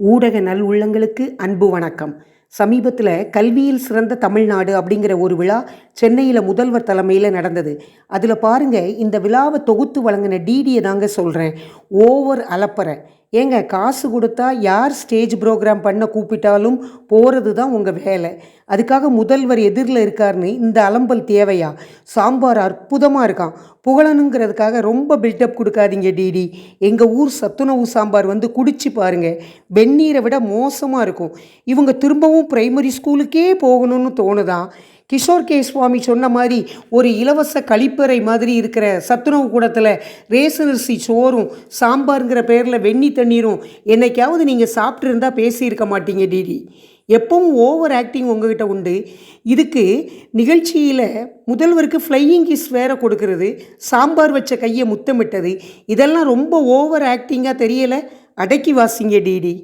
ஊடக நல் உள்ளங்களுக்கு அன்பு வணக்கம். சமீபத்தில் கல்வியில் சிறந்த தமிழ்நாடு அப்படிங்கிற ஒரு விழா சென்னையில் முதல்வர் தலைமையில் நடந்தது. அதில் பாருங்கள் இந்த விழாவை தொகுத்து வழங்கின டிடியை தாங்க சொல்கிறேன் ஓவர் அலப்பறை. ஏங்க காசு கொடுத்தா யார் ஸ்டேஜ் ப்ரோக்ராம் பண்ண கூப்பிட்டாலும் போகிறது தான் உங்கள் வேலை. அதுக்காக முதல்வர் எதிரில் இருக்காருன்னு இந்த அலம்பல் தேவையா? சாம்பார் அற்புதமாக இருக்கான் புகழனுங்கிறதுக்காக ரொம்ப பில்டப் கொடுக்காதீங்க டிடி எங்கள் ஊர் சத்துணவு சாம்பார் வந்து குடிச்சு பாருங்க. வெந்நீரை விட மோசமாக இருக்கும். இவங்க திரும்பவும் ப்ரைமரி ஸ்கூலுக்கே போகணும்னு தோணுதான் கிஷோர் கே. சுவாமி சொன்ன மாதிரி ஒரு இலவச கழிப்பறை மாதிரி இருக்கிற சத்துணவு கூடத்தில் ரேசன் சோறும் சாம்பாருங்கிற பேரில் வெண்ணி தண்ணீரும் என்னைக்காவது நீங்கள் சாப்பிட்ருந்தா பேசியிருக்க மாட்டீங்க டிடி. எப்பவும் ஓவர் ஆக்டிங் உங்ககிட்ட உண்டு. இதுக்கு நிகழ்ச்சியில் முதல்வருக்கு ஃப்ளையிங் கிஸ் வேற கொடுக்கறது சாம்பார் வச்ச கையை முத்தமிட்டது. இதெல்லாம் ரொம்ப ஓவர் ஆக்டிங்காக தெரியலை. அடக்கி வாசிங்க டிடி.